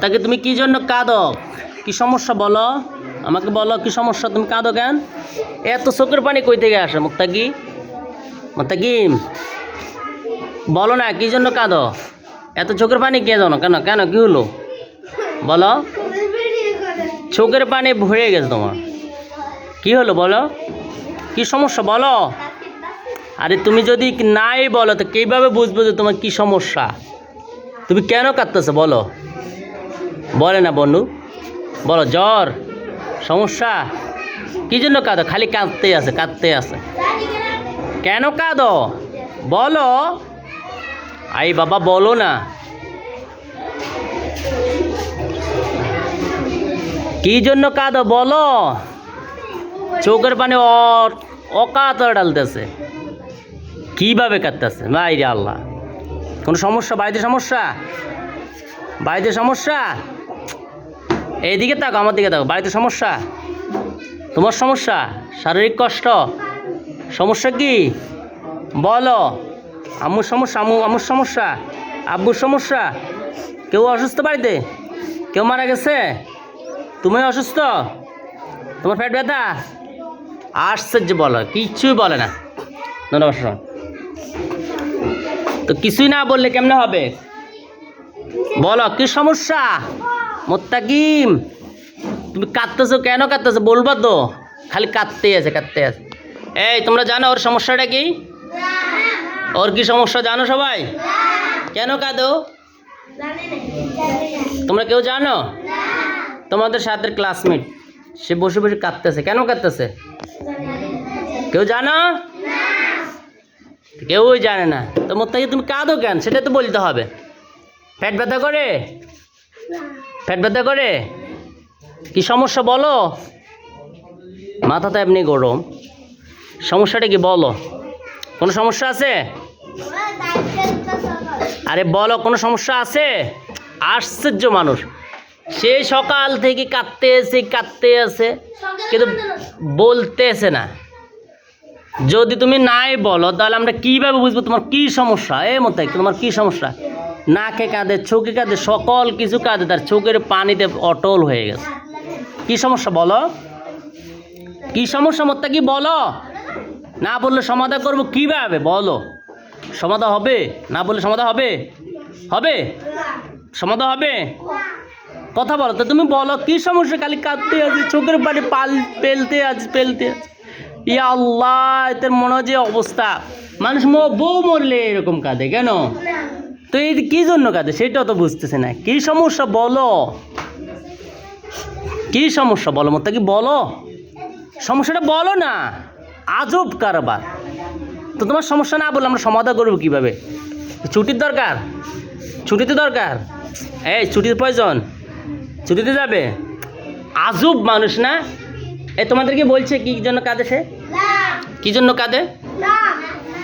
তাকে তুমি কি জন্য কাঁদো? কি সমস্যা বলো? আমাকে বলো, কি সমস্যা? তুমি কাঁদো কেন? এত চোখের পানি কই থেকে আসে, মুক্তাকি? মুক্তাকিম বলো না, কি জন্য কাঁদো? এত চোখের পানি কে জানো? কেন কেন, কি হলো? বলো। চোখের পানি ভরে গেছে তোমার। কি হলো বলো? কি সমস্যা বলো? আরে তুমি যদি নাই বলো, তো কীভাবে বুঝব যে তোমার কি সমস্যা? তুমি কেন কাঁদতেছো বলো? বলে না বন্ধু? বলো, জ্বর, সমস্যা? কি জন্য কাঁদো? খালি কাঁদতে আছে কাঁদতে আছে। কেন কাঁদো? বলো। আই বাবা, বলো না। কি জন্য কাঁদো? বলো। চোখের পানি অকাতর ডালতেছে। কীভাবে কাঁদতেছে? বাইরে আল্লাহ। কোনো সমস্যা? বাড়িতে সমস্যা? বাড়িতে সমস্যা? এইদিকে থাকো আমার দিকে থাকো বাড়িতে সমস্যা? তোমার সমস্যা? শারীরিক কষ্ট? সমস্যা কি? বলো। আম্মুর সমস্যা? আম্মু, আম্মুর সমস্যা? আব্বুর সমস্যা? কেউ অসুস্থ বাড়িতে? কেউ মারা গেছে? তুমি অসুস্থ? তোমার পেট ব্যথা? আশ্চর্য বলো কিচ্ছুই বলে না। নমস্কার তো কিছুই না বললে কেমনে হবে? বলো, কি সমস্যা? মোত্তাকিম, তুমি কাঁদতেছো কেন কাঁদতেছো? বলবা তো। খালি কাঁদতেই আছে কাঁদতে আছে। এই, তোমরা জানো ওর সমস্যাটা কি? ওর কি সমস্যা জানো সবাই? কেন কাঁদো? তোমরা কেউ জানো? তোমাদের সাথে ক্লাসমেট সে বসে বসে কাঁদতেছে। কেন কাঁদতেছে? কেউ জানো? কেউই জানে না। তো মোত্তাকি তুমি কাঁদো কেন? সেটা তো বলতে হবে। পেট ব্যথা করে? পেট ব্যথা করে? কি সমস্যা বলো? মাথাটা এমনি গরম। সমস্যাটা কি বলো? কোনো সমস্যা আছে? আরে বলো, কোনো সমস্যা আছে? আশ্চর্য মানুষ। সে সকাল থেকে কাঁদতে আছে কাঁদতে আছে, কিন্তু বলতেছে না। যদি তুমি নাই বলো, তাহলে আমরা কীভাবে বুঝব তোমার কি সমস্যা? এ মতো তোমার কি সমস্যা? নাকে কাঁদে চোখে কাঁদে সকল কিছু কাঁদে তার চোখের পানিতে অটল হয়ে গেছে। কি সমস্যা বলো? কি সমস্যা মতো কি বলো? না বললে সমাধান করব কীভাবে? বলো। সমাধান হবে? না বললে সমাধান হবে? হবে? সমাধান হবে? কথা বলো। তো তুমি বলো, কি সমস্যা? খালি কাঁদতে আছে, চোখের পানি পাল, পেলতে আছে পেলতে আছে। ইয়া আল্লাহ এদের মনে হয় যে অবস্থা। মানুষ ম- বউ মরলে এরকম কাঁদে, কেন? তো এই কি জন্য কাঁদে? সেটাও তো বুঝতেছে না। কি সমস্যা বলো? কি সমস্যা বলো? মতো কি বলো? সমস্যাটা বলো না। আজব কারবার। তো তোমার সমস্যা না বলে আমরা সমাধান করব কীভাবে? ছুটির দরকার? ছুটিতে দরকার? এই ছুটির প্রয়োজন। ছুটিতে যাবে? আজব মানুষ না? এ তোমাদেরকে বলছে কি জন্য কাঁদে সে? কি জন্য কাঁদে?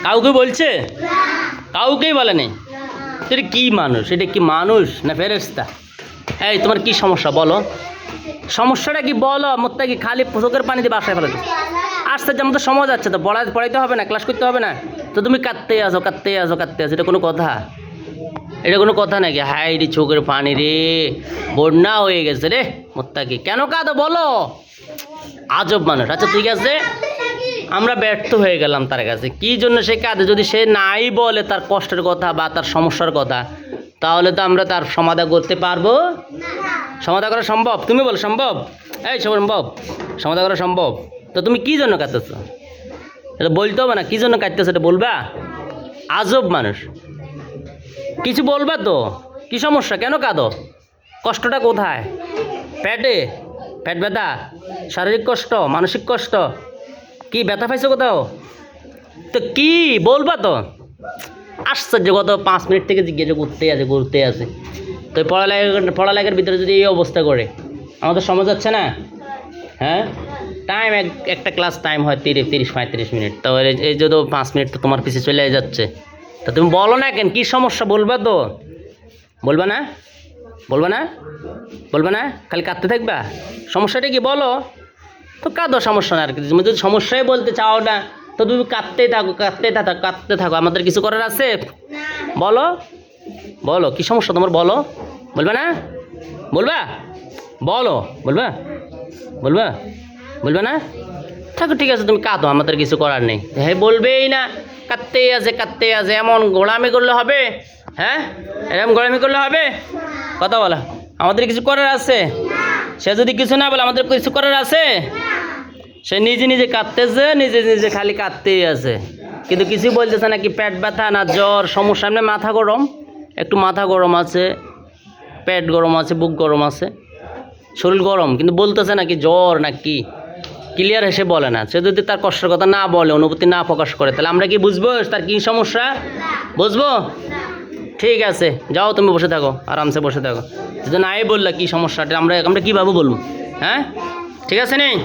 কাউকে বলছে? কাউকেই বলে বলেনি এটা কি মানুষ? এটা কি মানুষ না ফেরেস্তা এই, তোমার কি সমস্যা বলো? সমস্যাটা কি বলো? মোত্তা কি খালি চোখের পানি দিয়ে বাসায় ফেলে আসতে যেমন তো সময় যাচ্ছে তো, পড়া পড়াইতে হবে না, ক্লাস করতে হবে না? তো তুমি কাঁদতেই আসো কাঁদতেই আসো কাঁদতে আসো এটা কোনো কথা? এটা কোনো কথা নাকি? হাই রে চোখের পানি রে, বন্যা হয়ে গেছে রে মোত্তাকি কেন কাঁদো বলো? আজব মানুষ। আচ্ছা ঠিক আছে। আমরা ব্যর্থ হয়ে গেলাম তার কাছে। কি জন্য সে কাঁদে? যদি সে নাই বলে তার কষ্টের কথা বা তার সমস্যার কথা, তাহলে তো আমরা তার সমাধান করতে পারব? সমাধান করা সম্ভব? তুমি বলো, সম্ভব? এই সম্ভব। সমাধান করা সম্ভব। তো তুমি কি জন্য কাঁদতেছ? এটা বলতে হবে না, কি জন্য কাঁদতেছো এটা বলবা? আজব মানুষ। কিছু বলবা তো? কি সমস্যা? কেন কাঁদো? কষ্টটা কোথায়? পেটে? পেট ব্যথা? শারীরিক কষ্ট? মানসিক কষ্ট? কি ব্যথা পাইছো কোথাও? তো কি বলবা তো? আশ্চর্য, গত পাঁচ মিনিট থেকে জিজ্ঞেস করতে আছে ঘুরতে আছে। তো পড়ালেখা পড়ালেখার ভিতরে যদি এই অবস্থা করে, আমাদের সমাজ যাচ্ছে না? হ্যাঁ? টাইম এক, একটা ক্লাস টাইম হয় তিরিশ তিরিশ, পঁয়ত্রিশ মিনিট। তো এই- এই যদি পাঁচ মিনিট তো তোমার পিছিয়ে চলে যাচ্ছে। তা তুমি বলো না কেন, কী সমস্যা বলবা তো? বলবা না? বলবা না? বলবা না? খালি কাঁদতে থাকবা? সমস্যাটা কি বলো? তো কাঁদো, সমস্যা না আর কি। যদি সমস্যাই বলতে চাও না, তো তুমি কাঁদতেই থাকো কাঁদতে থাকো কাঁদতে থাকো। আমাদের কিছু করার আছে? বলো। বলো, কি সমস্যা তোমার? বলো। বলবে না? বলবা? বলো। বলবা? বলবা? বলবে না? থাকো, ঠিক আছে, তুমি কাঁদো, আমাদের কিছু করার নেই। হ্যাঁ বলবেই না। কাঁদতেই আছে কাঁদতেই আছে। এমন গোলামি করলে হবে? হ্যাঁ? এরকম গোলামি করলে হবে? কথা বলা। আমাদের কিছু করার আছে? সে যদি কিছু না বলে, আমাদের কিছু করার আছে? সে নিজে নিজে কাঁদতেছে, নিজে নিজে খালি কাঁদতেই আছে। কিন্তু কিছু বলতেছে না কি পেট ব্যথা না জ্বর, সমস্যা, এমনি মাথা গরম। একটু মাথা গরম আছে, পেট গরম আছে, বুক গরম আছে, শরীর গরম। কিন্তু বলতেছে নাকি জ্বর না কি ক্লিয়ার এসে বলে না। সে যদি তার কষ্টের কথা না বলে, অনুভূতি না প্রকাশ করে, তাহলে আমরা কি বুঝব? তার কি সমস্যা? বুঝব? ঠিক আছে, যাও তুমি বসে থাকো, আরামসে বসে থাকো। যদি নাই বললা কি সমস্যাটা, আমরা আমরা কীভাবে বলব? হ্যাঁ? ঠিক আছে নেই?